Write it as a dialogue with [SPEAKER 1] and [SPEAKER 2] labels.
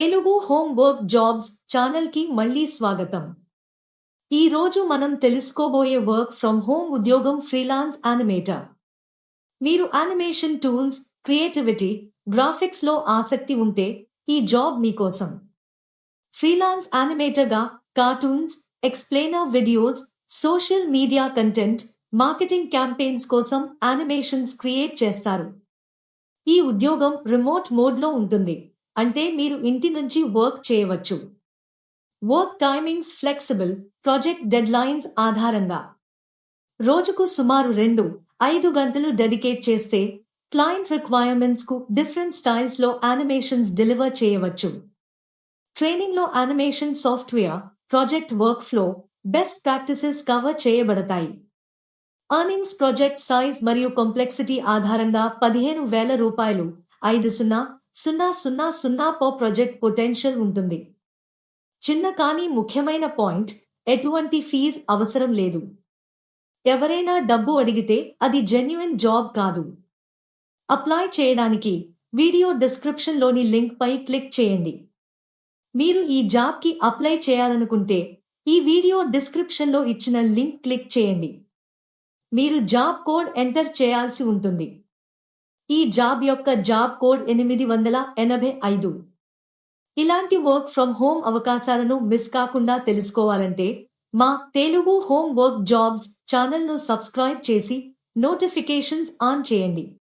[SPEAKER 1] Telugu home work jobs ఛానల్కి మళ్ళీ స్వాగతం. ఈ రోజు మనం తెలుసుకోబోయే వర్క్ ఫ్రమ్ హోమ్ ఉద్యోగం ఫ్రీలాన్స్ యానిమేటర్. మీరు యానిమేషన్ టూల్స్ క్రియేటివిటీ గ్రాఫిక్స్లో ఆసక్తి ఉంటే ఈ జాబ్ మీకోసం. Freelance యానిమేటర్గా cartoons explainer videos social media content marketing campaigns కోసం యానిమేషన్స్ క్రియేట్ చేస్తారు. ఈ ఉద్యోగం రిమోట్ మోడ్లో ఉంటుంది. అంటే మీరు ఇంటి నుంచి వర్క్ చేయవచ్చు. Work timings flexible project deadlines ఆధారంగా. రోజుకు సుమారు రెండు ఐదు గంటలు డెడికేట్ చేస్తే క్లయింట్ రిక్వైర్మెంట్స్కు డిఫరెంట్ స్టైల్స్లో యానిమేషన్స్ డెలివర్ చేయవచ్చు. ట్రైనింగ్లో animation software project workflow best practices cover చేయబడతాయి. అర్నింగ్స్ ప్రాజెక్ట్ సైజ్ మరియు కాంప్లెక్సిటీ ఆధారంగా పదిహేను వేల రూపాయలు ఐదు సున్నా సున్నా సున్నా సున్నా పో ప్రాజెక్ట్ పొటెన్షియల్ ఉంటుంది. చిన్న కానీ ముఖ్యమైన పాయింట్ ఎటువంటి ఫీజ్ అవసరం లేదు. ఎవరైనా డబ్బు అడిగితే అది జెన్యున్ జాబ్ కాదు. అప్లై చేయడానికి వీడియో డిస్క్రిప్షన్లోని లింక్పై క్లిక్ చేయండి. మీరు ఈ జాబ్కి అప్లై చేయాలనుకుంటే ఈ వీడియో డిస్క్రిప్షన్లో ఇచ్చిన లింక్ క్లిక్ చేయండి. మీరు జాబ్ కోడ్ ఎంటర్ చేయాల్సి ఉంటుంది. ఈ జాబ్ యొక్క జాబ్ కోడ్ ఎనిమిది వందల ఎనభై ఐదు. ఇలాంటి వర్క్ ఫ్రమ్ హోమ్ అవకాశాలను మిస్ కాకుండా తెలుసుకోవాలంటే మా తెలుగు హోమ్ వర్క్ జాబ్స్ ఛానల్ను సబ్స్క్రైబ్ చేసి నోటిఫికేషన్స్ ఆన్ చేయండి.